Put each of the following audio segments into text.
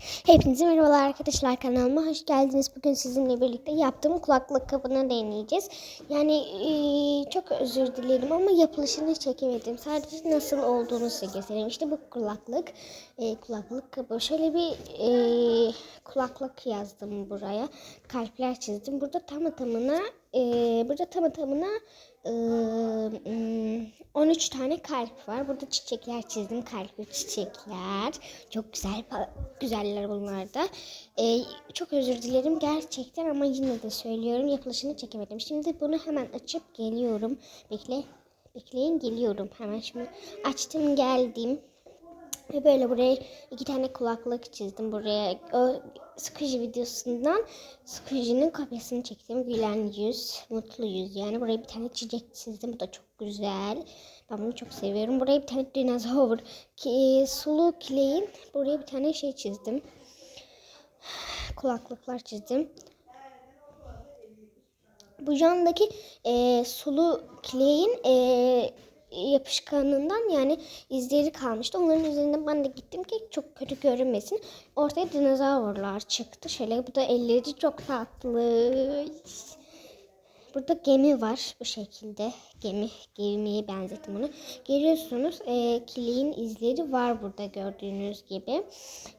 Hepinize merhabalar arkadaşlar kanalıma hoş geldiniz. Bugün sizinle birlikte yaptığım kulaklık kabını deneyeceğiz. Yani eee, çok özür dilerim ama yapılışını çekemedim. Sadece nasıl olduğunu size göstereyim. İşte bu kulaklık, eee, kulaklık kabı. Şöyle bir eee, kulaklık yazdım buraya. Kalpler çizdim. Burada tamı tamına, eee, burada tamı tamına eee, hmm, 13 tane kalp var. Burada çiçekler çizdim. Kalpli çiçekler. Çok güzel güzeller bunlar da. Ee, çok özür dilerim gerçekten ama yine de söylüyorum. Yapılışını çekemedim. Şimdi bunu hemen açıp geliyorum. Bekle. Bekleyin geliyorum. Hemen şimdi açtım geldim. Ve böyle buraya iki tane kulaklık çizdim. Buraya o Squeezie videosundan Squeezie'nin kopyasını çektim. Gülen yüz, mutlu yüz. Yani buraya bir tane çiçek çizdim. Bu da çok güzel. Ben bunu çok seviyorum. Buraya bir tane dinozor. Ki, sulu kileğin. Buraya bir tane şey çizdim. Kulaklıklar çizdim. Bu yandaki e, sulu kileğin e, yapışkanından yani izleri kalmıştı. Onların üzerinden ben de gittim ki çok kötü görünmesin. Ortaya dinozorlar çıktı. Şöyle bu da elleri çok tatlı. Burada gemi var bu şekilde. Gemi, gemiye benzettim onu. Görüyorsunuz e, kileğin izleri var burada gördüğünüz gibi.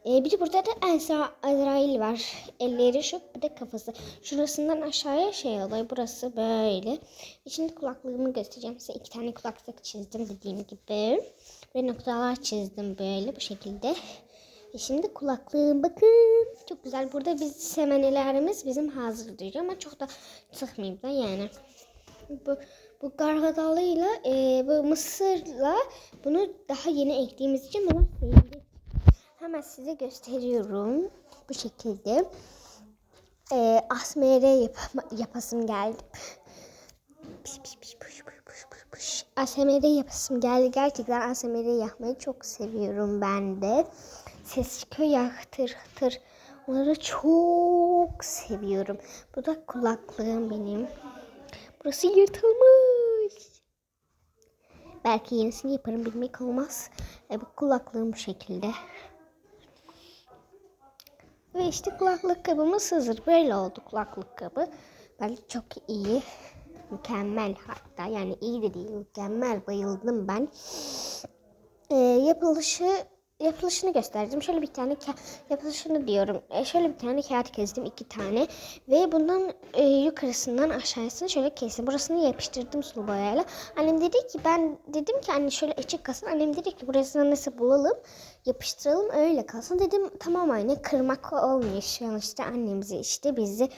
E, bir de burada da Ezra, Azrail var. Elleri şu bir de kafası. Şurasından aşağıya şey oluyor. Burası böyle. E, Şimdi kulaklığımı göstereceğim size. iki tane kulaklık çizdim dediğim gibi. Ve noktalar çizdim böyle bu şekilde. E şimdi kulaklığım bakın. Çok güzel. Burada biz semenelerimiz bizim hazır duruyor ama çok da sıkmayayım da yani. Bu, bu gargadalıyla e, bu mısırla bunu daha yeni ektiğimiz için bunu sevdik. Hemen size gösteriyorum. Bu şekilde. E, asmere yap yapasım geldi. Piş piş piş puş puş. ASMR yapasım geldi. Gerçekten ASMR yapmayı çok seviyorum ben de. Ses çıkıyor ya hıtır hıtır. Onları çok seviyorum. Bu da kulaklığım benim. Burası yırtılmış. Belki yenisini yaparım bilmek olmaz. E, bu kulaklığım bu şekilde. Ve işte kulaklık kabımız hazır. Böyle oldu kulaklık kabı. Bence çok iyi. Mükemmel hatta. Yani iyi de değil. Mükemmel. Bayıldım ben. Ee, yapılışı yapılışını göstereceğim. Şöyle bir tane yapılışını diyorum. E, şöyle bir tane kağıt kestim. iki tane. Ve bundan e, yukarısından aşağısını şöyle kestim. Burasını yapıştırdım sulu boyayla. Annem dedi ki ben dedim ki anne şöyle açık kalsın. Annem dedi ki burasını nasıl bulalım yapıştıralım öyle kalsın. Dedim tamam anne kırmak olmuyor. Şu an işte annemizi işte bizi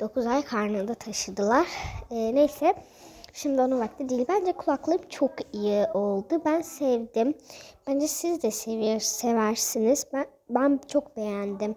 9 ay karnında taşıdılar. E, neyse. Şimdi onun vakti değil. Bence kulaklığım çok iyi oldu. Ben sevdim. Bence siz de seviyor, seversiniz. Ben, ben çok beğendim.